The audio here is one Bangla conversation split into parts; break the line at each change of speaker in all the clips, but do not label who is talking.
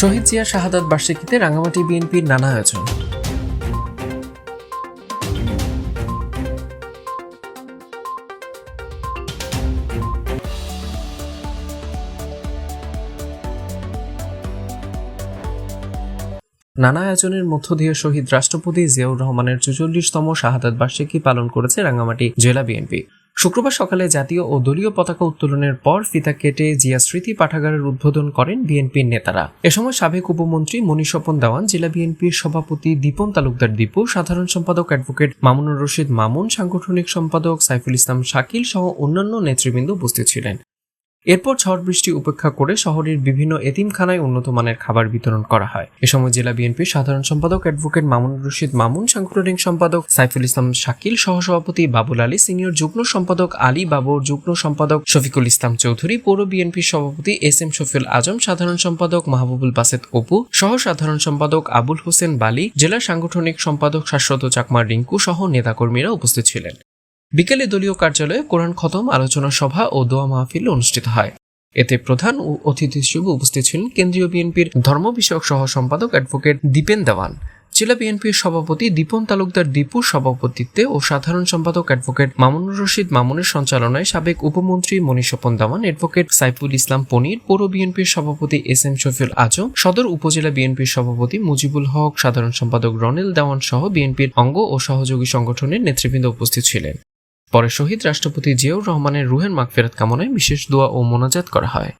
শহীদ জিয়া শাহাদাত বার্ষিকীতে রাঙামাটি বিএনপির নানা আয়োজন। নানা আয়োজনের মধ্য দিয়ে শহীদ রাষ্ট্রপতি জিয়াউর রহমানের চুচল্লিশতম শাহাদাত বার্ষিকী পালন করেছে রাঙ্গামাটি জেলা বিএনপি। শুক্রবার সকালে জাতীয় ও দলীয় পতাকা উত্তোলনের পর ফিতা কেটে জিয়া স্মৃতি পাঠাগারের উদ্বোধন করেন বিএনপির নেতারা। এ সময় সাবেক উপমন্ত্রী মনীষপন দেওয়ান, জেলা বিএনপির সভাপতি দীপন তালুকদার দীপু, সাধারণ সম্পাদক অ্যাডভোকেট মামুনুর রশিদ মামুন, সাংগঠনিক সম্পাদক সাইফুল ইসলাম শাকিল সহ অন্যান্য নেতৃবৃন্দ উপস্থিত ছিলেন। এরপর ঝড় বৃষ্টি উপেক্ষা করে শহরের বিভিন্ন এতিমখানায় উন্নত মানের খাবার বিতরণ করা হয়। এ সময় জেলা বিএনপির সাধারণ সম্পাদক অ্যাডভোকেট মামুনুর রশিদ মামুন, সাংগঠনিক সম্পাদক সাইফুল ইসলাম শাকিল, সহসভাপতি বাবুল আলী, সিনিয়র যুগ্ম সম্পাদক আলী বাবুর, যুগ্ম সম্পাদক শফিকুল ইসলাম চৌধুরী, পৌর বিএনপির সভাপতি এস এম শফিউল আজম, সাধারণ সম্পাদক মাহবুবুল বাসেদ অপু সহ সাধারণ সম্পাদক আবুল হোসেন বালি, জেলা সাংগঠনিক সম্পাদক শাশ্বত চাকমা রিঙ্কু সহ নেতাকর্মীরা উপস্থিত ছিলেন। বিকেলে দলীয় কার্যালয়ে কোরআন খতম, আলোচনা সভা ও দোয়া মাহফিল অনুষ্ঠিত হয়। এতে প্রধান ও অতিথি হিসেবে উপস্থিত ছিলেন কেন্দ্রীয় বিএনপির ধর্ম বিষয়ক সহ সম্পাদক অ্যাডভোকেট দীপেন দেওয়ান। জেলা বিএনপির সভাপতি দীপন তালুকদার দীপুর সভাপতিত্বে ও সাধারণ সম্পাদক অ্যাডভোকেট মামুনুর রশিদ মামুনের সঞ্চালনায় সাবেক উপমন্ত্রী মনীষপন দাওয়ান, অ্যাডভোকেট সাইফুল ইসলাম পনির, পৌর বিএনপির সভাপতি এস এম শফিউল আজম, সদর উপজেলা বিএনপির সভাপতি মুজিবুল হক, সাধারণ সম্পাদক রনেল দেওয়ান সহ বিএনপির অঙ্গ ও সহযোগী সংগঠনের নেতৃবৃন্দ উপস্থিত ছিলেন। পরে শহীদ রাষ্ট্রপতি জিয়াউর রহমানের রুহের মাগফেরাত কামনায় বিশেষ দোয়া ও মোনাজাত করা হয়।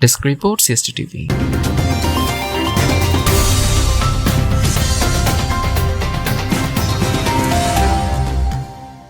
Desk report CST TV